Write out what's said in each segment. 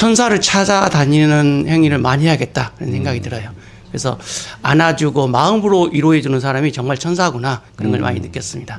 천사를 찾아다니는 행위를 많이 해야겠다 그런 생각이 들어요. 그래서 안아주고 마음으로 위로해 주는 사람이 정말 천사구나 그런 걸 많이 느꼈습니다.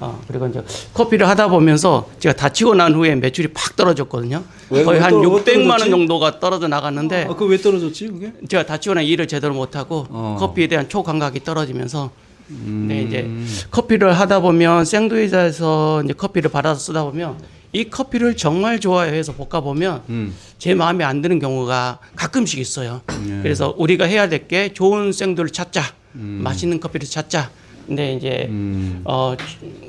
어, 그리고 이제 커피를 하다 보면서 제가 다치고 난 후에 매출이 팍 떨어졌거든요. 왜, 거의 왜 한 떨어- 왜 600만 원 떨어졌지? 정도가 떨어져 나갔는데 아, 그 왜 떨어졌지 그게? 제가 다치고 난 일을 제대로 못하고 어. 커피에 대한 초감각이 떨어지면서 음. 근데 이제 커피를 하다 보면 생두이자에서 이제 커피를 받아서 쓰다 보면 이 커피를 정말 좋아해서 볶아 보면 음. 제 마음에 안 드는 경우가 가끔씩 있어요. 네. 그래서 우리가 해야 될 게 좋은 생두를 찾자, 맛있는 커피를 찾자. 근데 이제 음. 어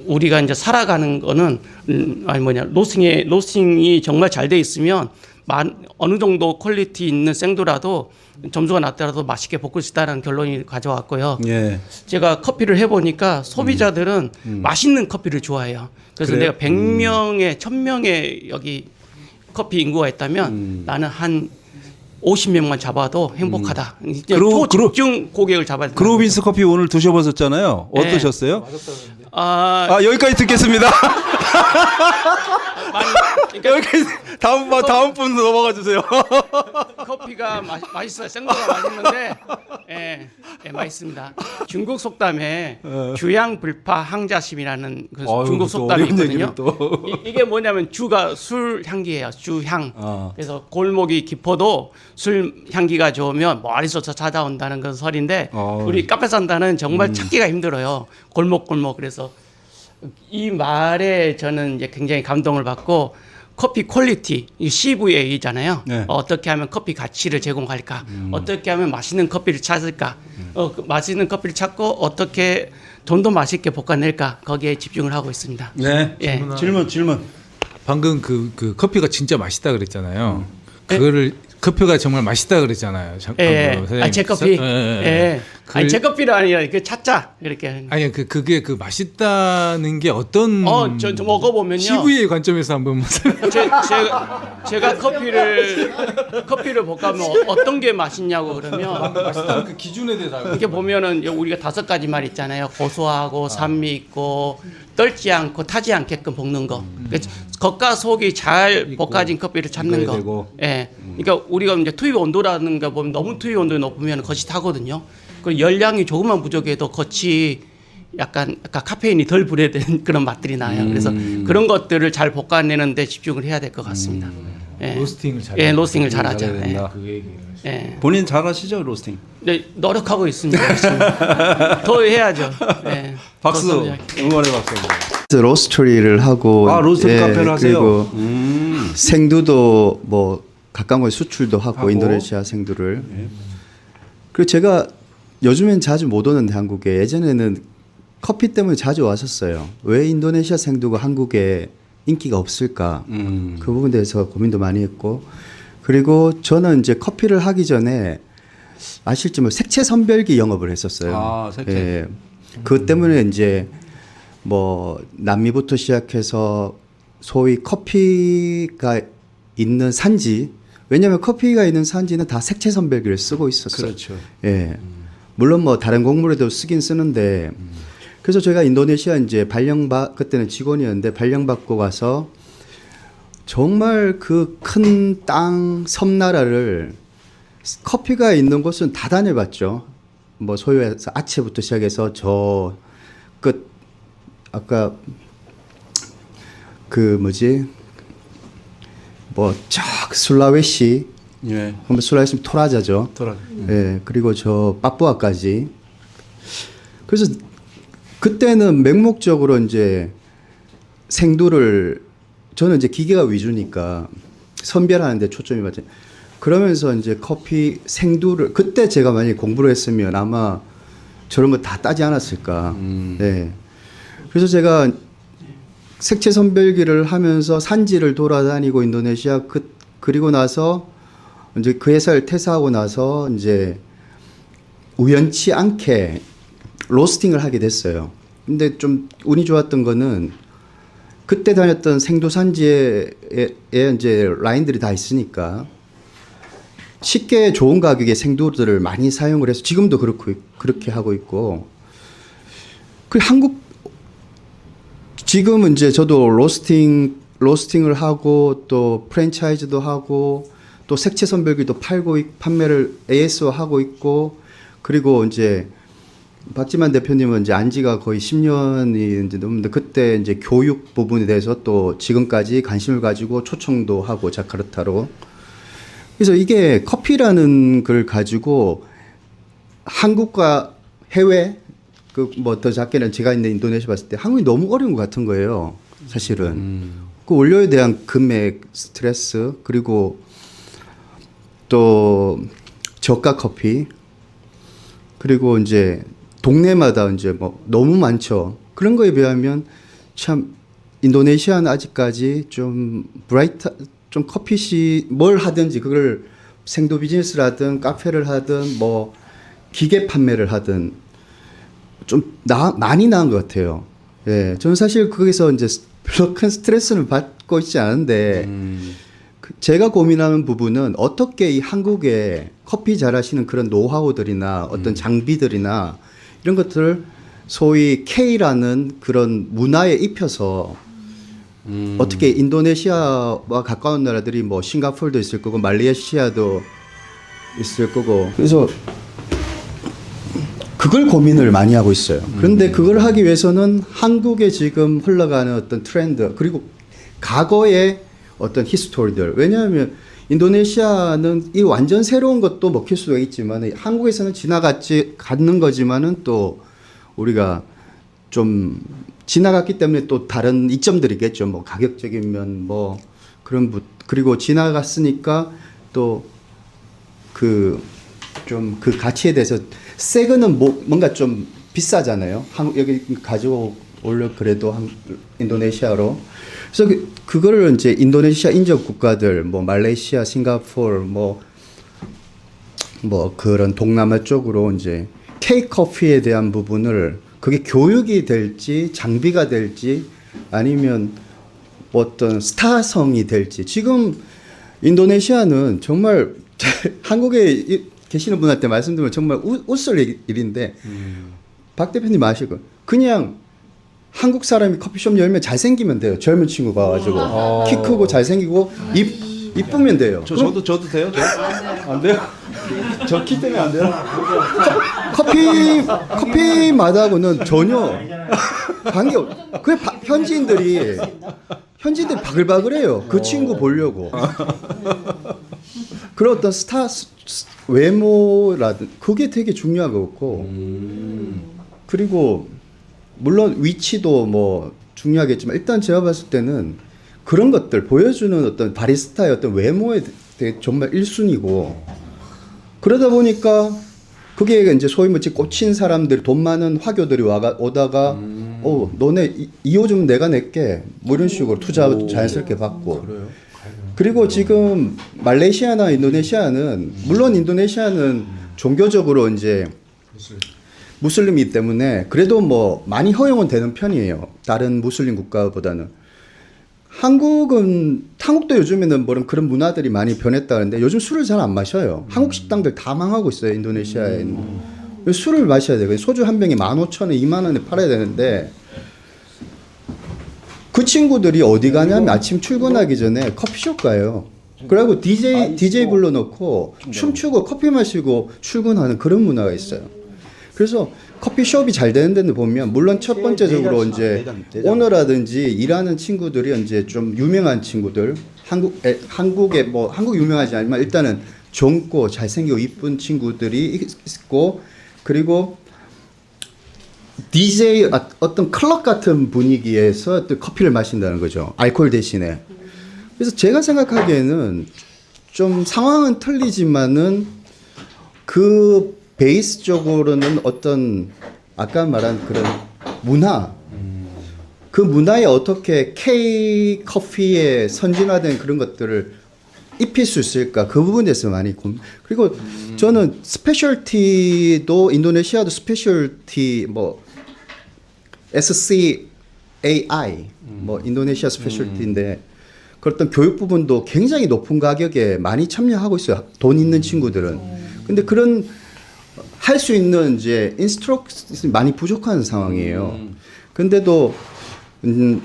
우리가 이제 살아가는 거는 음, 아니 뭐냐 로스팅에 로스팅이 정말 잘 돼 있으면 만, 어느 정도 퀄리티 있는 생두라도 점수가 낮더라도 맛있게 볶을 수 있다는 결론이 가져왔고요. 예. 제가 커피를 해보니까 소비자들은 맛있는 커피를 좋아해요. 그래서 음. 그래요? 내가 100명에 1000명의 여기 커피 인구가 있다면 음. 나는 한 50명만 잡아도 행복하다. 이제 그러- 그러- 초집중 고객을 잡아야 된다. 그로빈스 커피 오늘 드셔보셨잖아요. 네. 어떠셨어요? 아, 아 여기까지 듣겠습니다. 많이, 그러니까 여기까지 다음 번 다음 분 넘어가 주세요. 커피가 마, 맛있어요. 생거가 맛있는데, 예, 예, 맛있습니다. 중국 속담에 주양 불파 항자심이라는 그 어. 아유, 중국 또 속담이 어려운 있거든요. 또. 이, 게 뭐냐면 주가 술 향기예요. 주향. 아. 그래서 골목이 깊어도 술 향기가 좋으면 머리서서 찾아온다는 그 설인데 어. 우리 카페 산다는 음. 정말 찾기가 힘들어요. 골목 골목 그래서 이 말에 저는 이제 굉장히 감동을 받고 커피 퀄리티 이 CVA잖아요. 네. 음. 어떻게 하면 커피 가치를 제공할까? 어떻게 하면 맛있는 커피를 찾을까? 어, 그 맛있는 커피를 찾고 어떻게 돈도 맛있게 볶아낼까? 거기에 집중을 하고 있습니다. 네. 예. 질문 질문. 방금 그, 그 커피가 진짜 맛있다 그랬잖아요. 네. 그거를 커피가 정말 맛있다 그랬잖아요. 잠- 예, 방금 선생님. 아, 제 커피. 서- 예, 예, 예. 예. 아니 그- 제 커피는 아니라 그 찾자 이렇게. 아니 그 그게 그 맛있다는 게 어떤 어, 저, 저 먹어보면요. CV의 관점에서 한번 제, 제가 제가 커피를 커피를 볶아면 어- 어떤 게 맛있냐고 그러면 맛있다는 그 기준에 대해서 알고 이렇게 보면은 우리가 다섯 가지 말 있잖아요. 고소하고 산미 있고 떨지 않고 타지 않게끔 볶는 거. 그러니까 겉과 속이 잘 볶아진 커피를 찾는 거. 되고. 예. 그러니까 우리가 이제 투입 온도라는 거 보면 너무 투입 온도가 높으면 겉이 타거든요. 그 열량이 조금만 부족해도 겉이 약간 약간 카페인이 덜 분해된 그런 맛들이 나요. 그래서 그런 것들을 잘 볶아내는데 집중을 해야 될 것 같습니다. 예. 로스팅을 잘 예, 로스팅을 잘하죠. 잘해야 예. 된다. 그 얘기. 예. 본인 잘하시죠 로스팅. 네, 노력하고 있습니다. 더 해야죠. 예. 박수 더 응원의 박수. 로스터리를 하고 아 로스팅 예, 카페를 하세요. 그리고 음. 생두도 뭐 가까운 곳에 수출도 하고, 하고. 인도네시아 생두를 그리고 제가 요즘엔 자주 못 오는데 한국에 예전에는 커피 때문에 자주 왔었어요. 왜 인도네시아 생두가 한국에 인기가 없을까? 음. 그 부분에 대해서 고민도 많이 했고 그리고 저는 이제 커피를 하기 전에 아실지 뭐 색채 선별기 영업을 했었어요. 아, 색채. 예. 그 때문에 이제 뭐 남미부터 시작해서 소위 커피가 있는 산지 왜냐하면 커피가 있는 산지는 다 색채 선별기를 쓰고 있었어요. 그렇죠. 예. 물론 뭐 다른 곡물에도 쓰긴 쓰는데 그래서 제가 인도네시아 이제 발령받 그때는 직원이었는데 발령받고 가서 정말 그 큰 땅 섬나라를 커피가 있는 곳은 다 다녀봤죠. 뭐 소유해서 아체부터 시작해서 저 끝 아까 그 뭐지 뭐저 술라웨시 예. 그럼 술라웨시 토라자죠. 돌아. 예, 그리고 저 빠뿌아까지. 그래서 그때는 맹목적으로 이제 생두를 저는 이제 기계가 위주니까 선별하는데 초점이 맞죠. 그러면서 이제 커피 생두를 그때 제가 만약 공부를 했으면 아마 저런 거 다 따지 않았을까. 네. 그래서 제가 색채 선별기를 하면서 산지를 돌아다니고 인도네시아 그 그리고 나서 이제 그 회사를 퇴사하고 나서 이제 우연치 않게 로스팅을 하게 됐어요. 근데 좀 운이 좋았던 거는 그때 다녔던 생도 산지에 에- 에 이제 라인들이 다 있으니까 쉽게 좋은 가격에 생도들을 많이 사용을 해서 지금도 그렇고 그렇게 하고 있고 그 한국 지금은 이제 저도 로스팅 로스팅을 하고 또 프랜차이즈도 하고 또 색채 선별기도 팔고 있- 판매를 ASO 하고 있고 그리고 이제 박지만 대표님은 이제 안지가 거의 10년이 이제 넘는데 그때 이제 교육 부분에 대해서 또 지금까지 관심을 가지고 초청도 하고 자카르타로. 그래서 이게 커피라는 걸 가지고 한국과 해외 그 뭐 더 작게는 제가 있는 인도네시아 봤을 때 한국이 너무 어려운 것 같은 거예요. 사실은 그 원료에 대한 금액 스트레스 그리고 또 저가 커피 그리고 이제 동네마다 이제 뭐 너무 많죠. 그런 거에 비하면 참 인도네시아는 아직까지 좀 브라이트 좀 커피시 뭘 하든지 그걸 생도 비즈니스라든 카페를 하든 뭐 기계 판매를 하든 좀 나, 많이 나은 것 같아요. 예, 저는 사실 거기서 이제 별로 큰 스트레스는 받고 있지 않은데 그 제가 고민하는 부분은 어떻게 이 한국에 커피 잘하시는 그런 노하우들이나 어떤 장비들이나 이런 것들을 소위 K라는 그런 문화에 입혀서 어떻게 인도네시아와 가까운 나라들이 뭐 싱가포르도 있을 거고 말레이시아도 있을 거고. 그래서 그걸 고민을 많이 하고 있어요. 그런데 그걸 하기 위해서는 한국에 지금 흘러가는 어떤 트렌드 그리고 과거의 어떤 히스토리들 왜냐하면 인도네시아는 이 완전 새로운 것도 먹힐 수가 있지만 한국에서는 지나갔지 갔는 거지만은 또 우리가 좀 지나갔기 때문에 또 다른 이점들이겠죠. 뭐 가격적인 면 뭐 그런 부, 그리고 지나갔으니까 또 그 좀그 가치에 대해서 새 거는 뭐 뭔가 좀 비싸잖아요. 한국 여기 가지고 올려 그래도 한 인도네시아로 그래서 그, 그거를 이제 인도네시아 인접 국가들 뭐 말레이시아, 싱가포르 뭐뭐 그런 동남아 쪽으로 이제 K 커피에 대한 부분을 그게 교육이 될지 장비가 될지 아니면 어떤 스타성이 될지 지금 인도네시아는 정말 한국에 이- 계시는 분한테 말씀드리면 정말 우- 웃을 일- 일인데 박 대표님 아시고 그냥 한국 사람이 커피숍 열면 잘생기면 돼요 젊은 친구가 와가지고 키 크고 잘생기고 이 이쁘면 돼요. 저 그럼 저도 저도 돼요? 저? 안 돼요? 저 키 때문에 안 돼요? 커피 커피 마다하고는 전혀 관계 없. 그 바- 현지인들이 현지인들이 바글바글해요. 그 친구 보려고. 그런 어떤 스타 스- 스- 외모라든 그게 되게 중요한 거고. 그리고 물론 위치도 뭐 중요하겠지만 일단 제가 봤을 때는 그런 것들 보여주는 어떤 바리스타의 어떤 외모에 대해 정말 1순위고 그러다 보니까 그게 이제 소위 뭐지 꽂힌 사람들 돈 많은 화교들이 와가 오다가 어 너네 이- 이호 좀 내가 낼게 뭐 이런 식으로 투자도 자연스럽게 받고 그리고 지금 말레이시아나 인도네시아는 물론 인도네시아는 종교적으로 이제 무슬림이기 때문에 그래도 뭐 많이 허용은 되는 편이에요. 다른 무슬림 국가보다는. 한국은 한국도 요즘에는 뭐 그런 문화들이 많이 변했다는데 요즘 술을 잘 안 마셔요. 한국 식당들 다 망하고 있어요 인도네시아에는. 술을 마셔야 돼요. 소주 한 병에 15,000원, 2만 원에 팔아야 되는데 그 친구들이 어디 가냐면 아침 출근하기 전에 커피숍 가요. 그리고 DJ DJ 불러놓고 춤추고 커피 마시고 출근하는 그런 문화가 있어요. 그래서 커피숍이 잘 되는 데는 보면 물론 첫 번째적으로 이제. 오너라든지 일하는 친구들이 이제 좀 유명한 친구들 한국 에, 한국에 뭐 한국 유명하지 않지만 일단은 젊고 잘생기고 이쁜 친구들이 있고 그리고 DJ 아- 어떤 클럽 같은 분위기에서 또 커피를 마신다는 거죠. 알코올 대신에. 그래서 제가 생각하기에는 좀 상황은 틀리지만은 그 베이스적으로는 어떤 아까 말한 그런 문화 그 문화에 어떻게 K 커피에 선진화된 그런 것들을 입힐 수 있을까 그 부분에 대해서 많이 고민. 그리고 저는 스페셜티도 인도네시아도 스페셜티 뭐 SCAI 뭐 인도네시아 스페셜티인데 그렇던 교육 부분도 굉장히 높은 가격에 많이 참여하고 있어요. 돈 있는 친구들은. 근데 그런 할 수 있는 이제 인스트럭션이 많이 부족한 상황이에요. 근데도 음,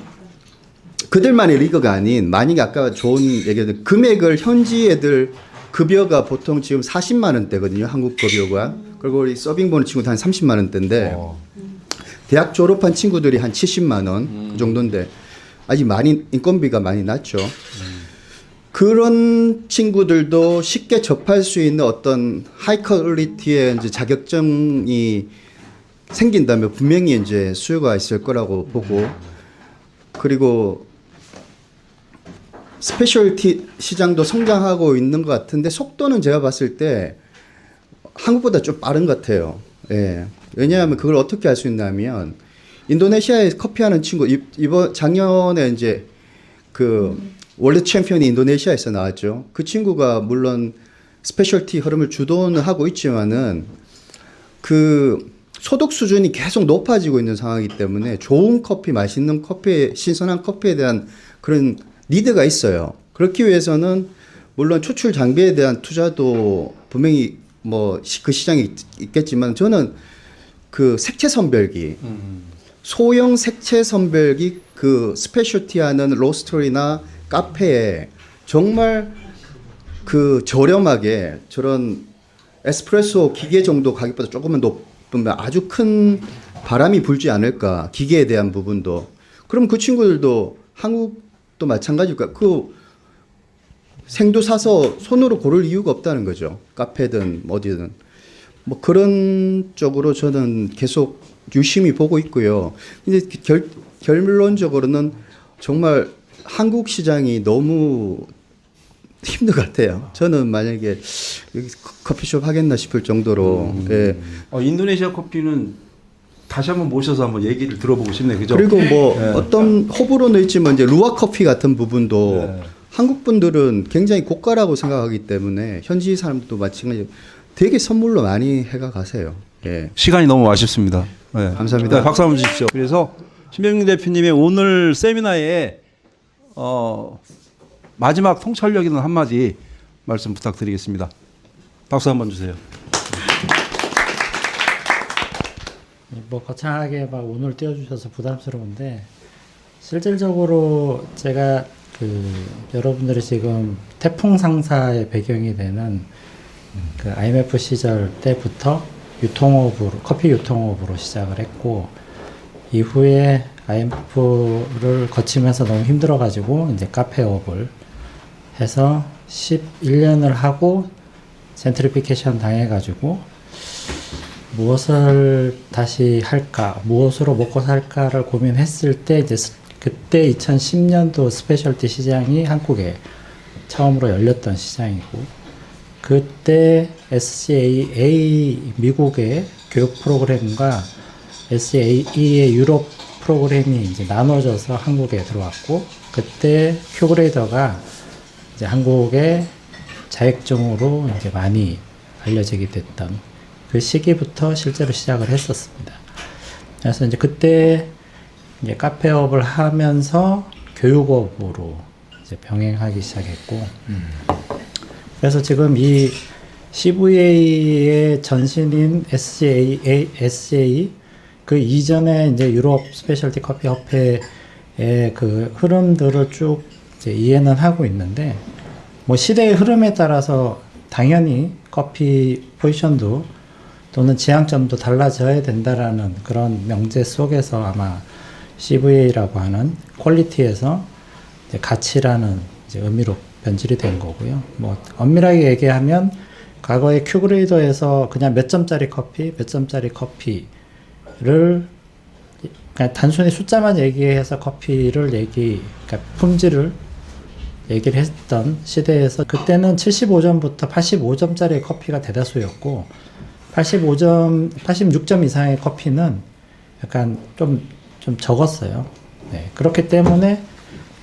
그들만의 리그가 아닌 만약에 아까 좋은 얘기했던 금액을 현지 애들 급여가 보통 지금 40만 원대거든요. 한국 급여가. 그리고 우리 서빙 보는 친구도 한 30만 원대인데 어. 대학 졸업한 친구들이 한 70만 원 그 정도인데 아직 많이 인건비가 많이 낮죠. 그런 친구들도 쉽게 접할 수 있는 어떤 하이 퀄리티의 이제 자격증이 생긴다면 분명히 이제 수요가 있을 거라고 보고 그리고 스페셜티 시장도 성장하고 있는 것 같은데 속도는 제가 봤을 때 한국보다 좀 빠른 것 같아요. 예. 왜냐하면 그걸 어떻게 할수 있냐면 인도네시아에 커피하는 친구 이- 이번 작년에 이제 그 월드 챔피언이 인도네시아에서 나왔죠. 그 친구가 물론 스페셜티 흐름을 주도는 하고 있지만은 그 소득 수준이 계속 높아지고 있는 상황이기 때문에 좋은 커피, 맛있는 커피, 신선한 커피에 대한 그런 니드가 있어요. 그렇기 위해서는 물론 추출 장비에 대한 투자도 분명히 뭐 그 시장에 있- 있겠지만 저는 그 색채 선별기 소형 색채 선별기 그 스페셜티하는 로스터리나 카페에 정말 그 저렴하게 저런 에스프레소 기계 정도 가격보다 조금만 높으면 아주 큰 바람이 불지 않을까 기계에 대한 부분도 그럼 그 친구들도 한국 도 마찬가지일까 그 생두 사서 손으로 고를 이유가 없다는 거죠 카페든 어디든 뭐 그런 쪽으로 저는 계속 유심히 보고 있고요. 이제 결, 결론적으로는 정말 한국 시장이 너무 힘든 것 같아요. 저는 만약에 커피숍 하겠나 싶을 정도로 예. 어, 인도네시아 커피는 다시 한번 모셔서 한번 얘기를 들어보고 싶네요. 그죠? 그리고 뭐 네. 어떤 호불호는 있지만 이제 루아 커피 같은 부분도 네. 한국 분들은 굉장히 고가라고 생각하기 때문에 현지 사람들도 마찬가지 되게 선물로 많이 해가 가세요. 예. 시간이 너무 아쉽습니다. 네. 감사합니다. 네, 박수 한번 주십시오. 그래서 신병민 대표님의 오늘 세미나에 어, 마지막 통찰력 있는 한마디 말씀 부탁드리겠습니다. 박수 한번 주세요. 뭐 거창하게 막 운을 띄워주셔서 부담스러운데 실질적으로 제가 그 여러분들이 지금 태풍 상사의 배경이 되는 그 IMF 시절 때부터 유통업으로 커피 유통업으로 시작을 했고 이후에 IMF를 거치면서 너무 힘들어가지고 이제 카페업을 해서 11년을 하고 젠트리피케이션 당해가지고 무엇을 다시 할까, 무엇으로 먹고 살까를 고민했을 때 이제 스- 그때 2010년도 스페셜티 시장이 한국에 처음으로 열렸던 시장이고 그때 SCAA 미국의 교육 프로그램과 SCAE의 유럽 프로그램이 이제 나눠져서 한국에 들어왔고 그때 큐그레이더가 이제 한국의 자격증으로 이제 많이 알려지게 됐던 그 시기부터 실제로 시작을 했었습니다. 그래서 이제 그때 이제 카페업을 하면서 교육업으로 이제 병행하기 시작했고, 그래서 지금 이 CVA의 전신인 SCA, SCA 그 이전에 이제 유럽 스페셜티 커피 협회의 그 흐름들을 쭉 이해는 하고 있는데, 뭐 시대의 흐름에 따라서 당연히 커피 포지션도 또는 지향점도 달라져야 된다라는 그런 명제 속에서 아마 CVA라고 하는 퀄리티에서 가치라는 의미로 변질이 된 거고요. 뭐 엄밀하게 얘기하면 과거에 큐그레이더에서 그냥 몇 점짜리 커피, 몇 점짜리 커피를 그냥 단순히 숫자만 얘기해서 커피를 얘기, 그러니까 품질을 얘기를 했던 시대에서 그때는 75점부터 85점짜리 커피가 대다수였고 85점, 86점 이상의 커피는 약간 좀, 좀 적었어요. 네. 그렇기 때문에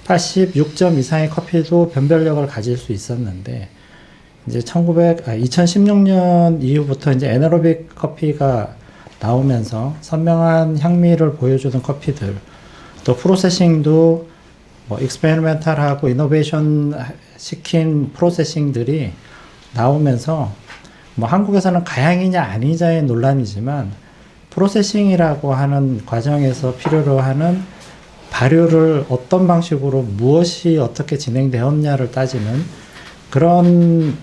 86점 이상의 커피도 변별력을 가질 수 있었는데, 이제 1900, 아, 2016년 이후부터 이제 에너로빅 커피가 나오면서 선명한 향미를 보여주는 커피들, 또 프로세싱도 뭐 익스페리멘탈하고 이노베이션 시킨 프로세싱들이 나오면서 뭐 한국에서는 가양이냐 아니냐의 논란이지만 프로세싱이라고 하는 과정에서 필요로 하는 발효를 어떤 방식으로 무엇이 어떻게 진행되었냐를 따지는 그런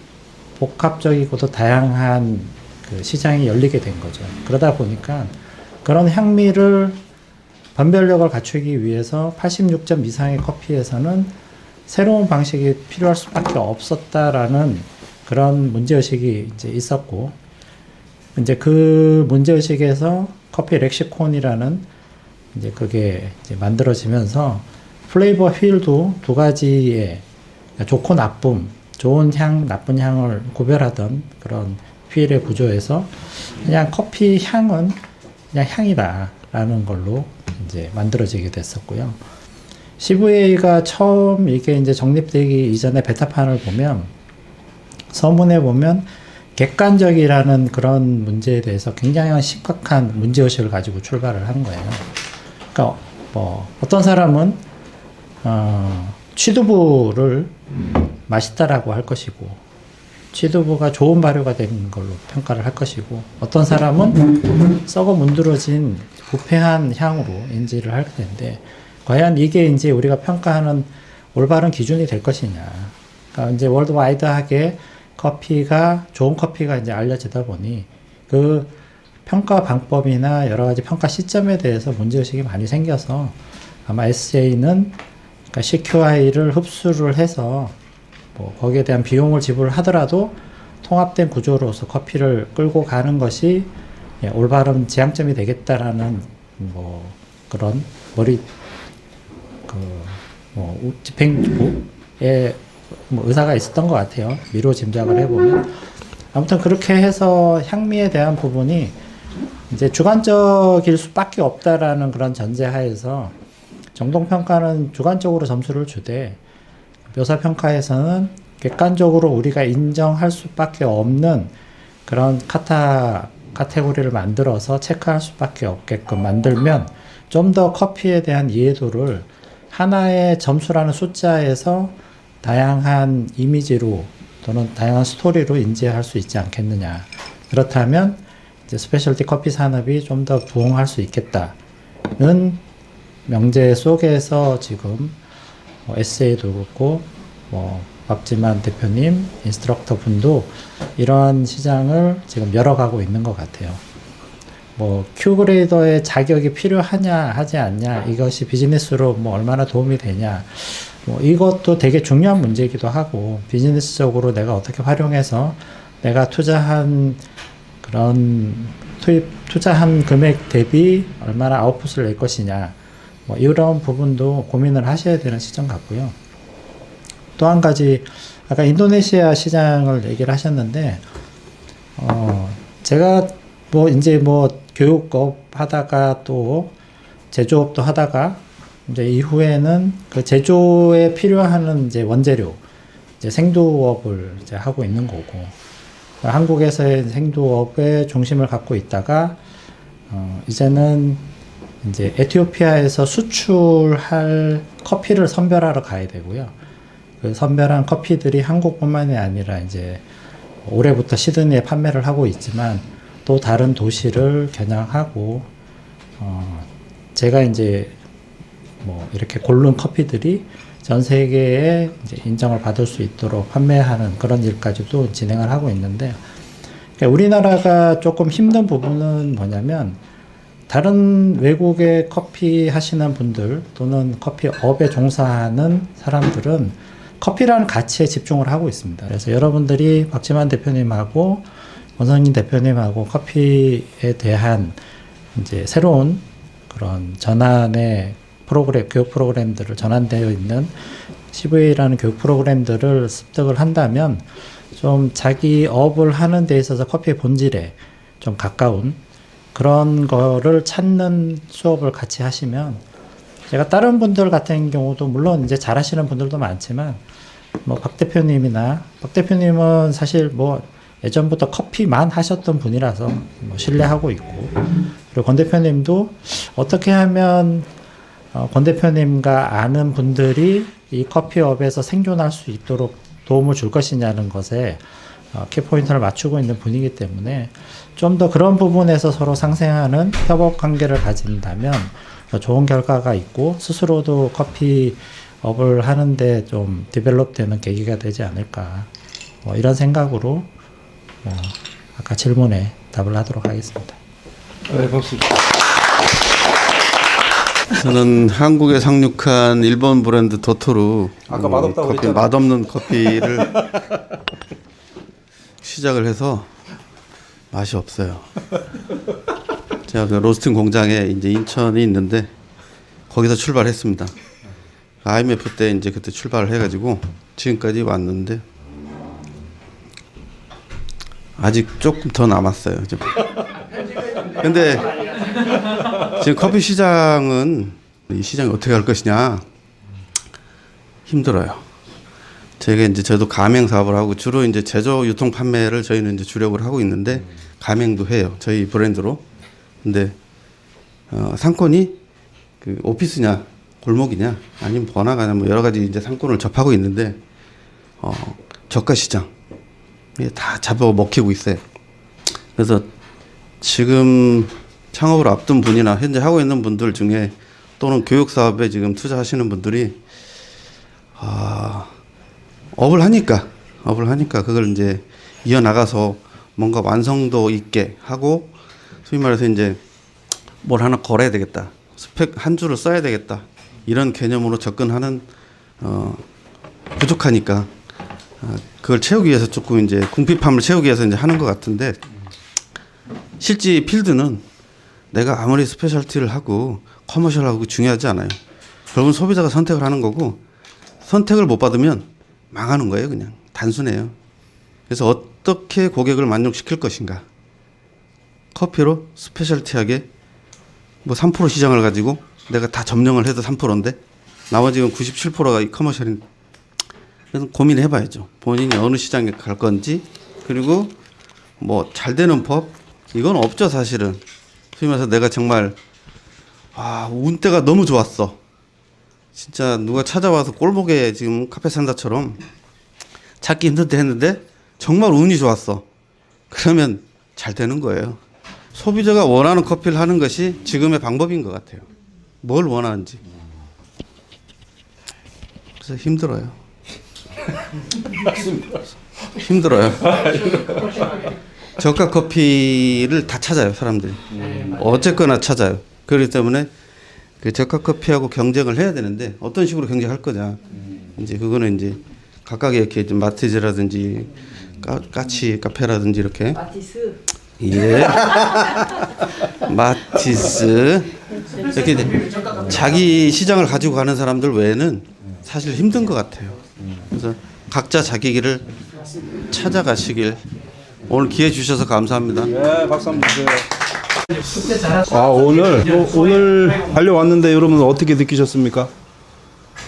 복합적이고도 다양한 그 시장이 열리게 된 거죠. 그러다 보니까 그런 향미를 변별력을 갖추기 위해서 86점 이상의 커피에서는 새로운 방식이 필요할 수밖에 없었다라는 그런 문제의식이 이제 있었고, 이제 그 문제의식에서 커피 렉시콘이라는 이제 그게 이제 만들어지면서 플레이버 휠도 두 가지의 좋고 나쁨, 좋은 향, 나쁜 향을 구별하던 그런 휠의 구조에서 그냥 커피 향은 그냥 향이다라는 걸로 이제 만들어지게 됐었고요. CVA가 처음 이게 이제 정립되기 이전에 베타판을 보면 서문에 보면 객관적이라는 그런 문제에 대해서 굉장히 심각한 문제의식을 가지고 출발을 한 거예요. 그러니까 뭐 어떤 사람은 어, 취두부를 맛있다라고 할 것이고 취두부가 좋은 발효가 된 걸로 평가를 할 것이고 어떤 사람은 썩어 문드러진 부패한 향으로 인지를 할 텐데 과연 이게 이제 우리가 평가하는 올바른 기준이 될 것이냐. 그러니까 이제 월드와이드하게 커피가 좋은 커피가 이제 알려지다 보니 그 평가 방법이나 여러 가지 평가 시점에 대해서 문제 의식이 많이 생겨서 아마 SJ는 그러니까 CQI를 흡수를 해서 뭐 거기에 대한 비용을 지불하더라도 통합된 구조로서 커피를 끌고 가는 것이 예, 올바른 지향점이 되겠다라는 뭐 그런 머리 그 뭐 집행부의 뭐 의사가 있었던 것 같아요. 미로 짐작을 해보면 아무튼 그렇게 해서 향미에 대한 부분이 이제 주관적일 수밖에 없다라는 그런 전제하에서 정동 평가는 주관적으로 점수를 주되 묘사 평가에서는 객관적으로 우리가 인정할 수밖에 없는 그런 카타 카테고리를 만들어서 체크할 수밖에 없게끔 만들면 좀 더 커피에 대한 이해도를 하나의 점수라는 숫자에서 다양한 이미지로 또는 다양한 스토리로 인지할 수 있지 않겠느냐. 그렇다면 이제 스페셜티 커피 산업이 좀 더 부흥할 수 있겠다는 명제 속에서 지금 뭐 에세이도 그렇고 뭐 박지만 대표님, 인스트럭터 분도 이러한 시장을 지금 열어가고 있는 것 같아요. 뭐 큐그레이더의 자격이 필요하냐 하지 않냐 이것이 비즈니스로 뭐 얼마나 도움이 되냐 뭐 이것도 되게 중요한 문제이기도 하고 비즈니스적으로 내가 어떻게 활용해서 내가 투자한 그런 투입 투자한 금액 대비 얼마나 아웃풋을 낼 것이냐 뭐 이런 부분도 고민을 하셔야 되는 시점 같고요. 또 한 가지 아까 인도네시아 시장을 얘기를 하셨는데 어 제가 뭐 이제 뭐 교육업 하다가 또 제조업도 하다가 이제 이후에는 그 제조에 필요한 이제 원재료 이제 생두업을 이제 하고 있는 거고 한국에서의 생두업에 중심을 갖고 있다가 어 이제는 이제 에티오피아에서 수출할 커피를 선별하러 가야 되고요. 그 선별한 커피들이 한국뿐만이 아니라 이제 올해부터 시드니에 판매를 하고 있지만 또 다른 도시를 겨냥하고 어 제가 이제 뭐 이렇게 고른 커피들이 전 세계에 인정을 받을 수 있도록 판매하는 그런 일까지도 진행을 하고 있는데 그러니까 우리나라가 조금 힘든 부분은 뭐냐면 다른 외국의 커피 하시는 분들 또는 커피 업에 종사하는 사람들은 커피라는 가치에 집중을 하고 있습니다. 그래서 여러분들이 박지만 대표님하고 원성인 대표님하고 커피에 대한 이제 새로운 그런 전환의 프로그램, 교육 프로그램들을 전환되어 있는 CVA라는 교육 프로그램들을 습득을 한다면 좀 자기 업을 하는 데 있어서 커피의 본질에 좀 가까운 그런 거를 찾는 수업을 같이 하시면 제가 다른 분들 같은 경우도 물론 이제 잘하시는 분들도 많지만 뭐 박 대표님이나 박 대표님은 사실 뭐 예전부터 커피만 하셨던 분이라서 뭐 신뢰하고 있고 그리고 권 대표님도 어떻게 하면 어, 권 대표님과 아는 분들이 이 커피업에서 생존할 수 있도록 도움을 줄 것이냐는 것에 어, 키포인트를 맞추고 있는 분이기 때문에 좀 더 그런 부분에서 서로 상생하는 협업 관계를 가진다면 더 좋은 결과가 있고 스스로도 커피업을 하는데 좀 디벨롭되는 계기가 되지 않을까 뭐 이런 생각으로 뭐 아까 질문에 답을 하도록 하겠습니다. 네, 박수. 저는 한국에 상륙한 일본 브랜드 도토루 아까 음, 맛없다고 커피 그랬잖아요. 맛없는 커피를 시작을 해서 맛이 없어요. 제가 그 로스팅 공장에 이제 인천이 있는데 거기서 출발했습니다. IMF 때 이제 그때 출발을 해가지고 지금까지 왔는데 아직 조금 더 남았어요. 근데 지금 커피 시장은 이 시장이 어떻게 할 것이냐 힘들어요. 제가 이제 저도 가맹 사업을 하고 주로 이제 제조 유통 판매를 저희는 이제 주력을 하고 있는데 가맹도 해요. 저희 브랜드로. 근데 어, 상권이 그 오피스냐 골목이냐 아니면 번화가냐 뭐 여러 가지 이제 상권을 접하고 있는데 어, 저가 시장 다 잡아 먹히고 있어요. 그래서 지금 창업을 앞둔 분이나 현재 하고 있는 분들 중에 또는 교육 사업에 지금 투자하시는 분들이 아 업을 하니까 업을 하니까 그걸 이제 이어 나가서 뭔가 완성도 있게 하고 소위 말해서 이제 뭘 하나 걸어야 되겠다 스펙 한 줄을 써야 되겠다 이런 개념으로 접근하는 어 부족하니까 아, 그걸 채우기 위해서 조금 이제 궁핍함을 채우기 위해서 이제 하는 것 같은데 실제 필드는 내가 아무리 스페셜티를 하고 커머셜하고 중요하지 않아요. 결국은 소비자가 선택을 하는 거고 선택을 못 받으면 망하는 거예요, 그냥. 단순해요. 그래서 어떻게 고객을 만족시킬 것인가. 커피로 스페셜티하게 뭐 3% 시장을 가지고 내가 다 점령을 해도 3%인데 나머지는 97%가 이 커머셜인 그래서 고민해 봐야죠. 본인이 어느 시장에 갈 건지 그리고 뭐 잘 되는 법 이건 없죠 사실은. 소위 말해서 내가 정말 아 운때가 너무 좋았어. 진짜 누가 찾아와서 꼴보게 지금 카페 산다처럼 찾기 힘든데 했는데 정말 운이 좋았어. 그러면 잘 되는 거예요. 소비자가 원하는 커피를 하는 것이 지금의 방법인 것 같아요. 뭘 원하는지. 그래서 힘들어요. 힘들어요. 저가 커피를 다 찾아요 사람들이. 어쨌거나 찾아요. 그렇기 때문에 그 저가 커피하고 경쟁을 해야 되는데 어떤 식으로 경쟁할 거냐. 이제 그거는 이제 각각의 이렇게 좀 마티즈라든지 까, 까치 카페라든지 이렇게 마티스 예. 마티스 이렇게 자기 시장을 가지고 가는 사람들 외에는 사실 힘든 것 같아요. 그래서 각자 자기 길을 찾아가시길 오늘 기회 주셔서 감사합니다. 네, 박수 한번 주세요. 아 오늘 오- 오늘 달려왔는데 여러분 어떻게 느끼셨습니까?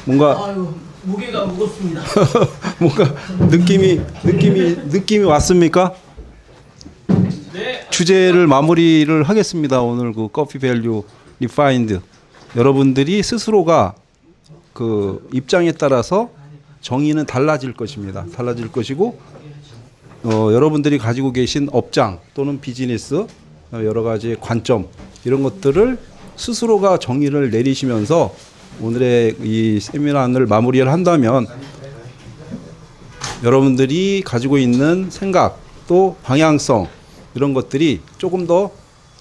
뭔가 아유 무게가 무겁습니다. 뭔가 느낌이 느낌이 느낌이 왔습니까? 주제를 마무리를 하겠습니다. 오늘 그 커피 밸류 리파인드 여러분들이 스스로가 그 입장에 따라서 정의는 달라질 것입니다. 달라질 것이고 어, 여러분들이 가지고 계신 업장 또는 비즈니스 어, 여러 가지 관점 이런 것들을 스스로가 정의를 내리시면서 오늘의 이 세미나를 마무리를 한다면 여러분들이 가지고 있는 생각 또 방향성 이런 것들이 조금 더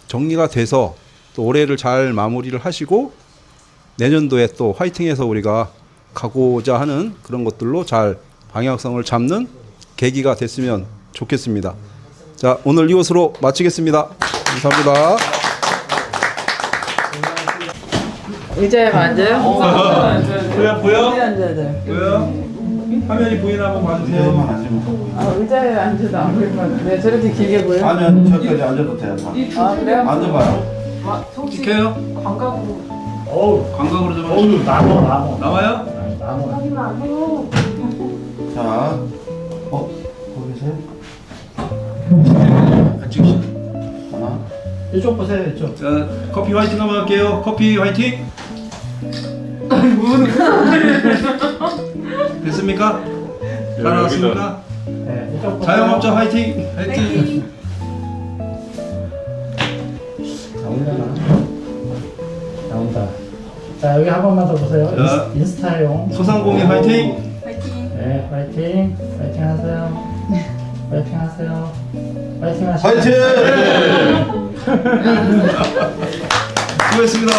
정리가 돼서 또 올해를 잘 마무리를 하시고 내년도에 또 화이팅해서 우리가 가고자 하는 그런 것들로 잘 방향성을 잡는 계기가 됐으면 좋겠습니다. 자, 오늘 이것으로 마치겠습니다. 감사합니다. 의자에 앉아요? 보여 보여? 앉아야 돼? 보여? 화면이 보이나 한번 봐주세요. 아, 의자에 앉아도 안 보일 것 같은데 저렇게 길게 보여? 아니요, 저까지 앉아도 돼요. 아 그래요? 앉아봐요. 찍혀요? 광각으로 어우, 감각으로 좀 어우 나무 나무 나와요? 나무. 자, 어, 거기세요? 안 찍히시네. 하나. 이쪽 보세요 이쪽. 자, 커피 화이팅 할게요. 커피 화이팅. 됐습니까? 잘 나왔습니까? 네 이쪽 보세요. 자영업자 화이팅. 화이팅. 나온다. 자 여기 한 번만 더 보세요. 자. 인스, 인스타용. 소상공인 화이팅. 네 화이팅. 화이팅 하세요. 파이팅 하세요. 파이팅 하시고. 파이팅! 수고했습니다.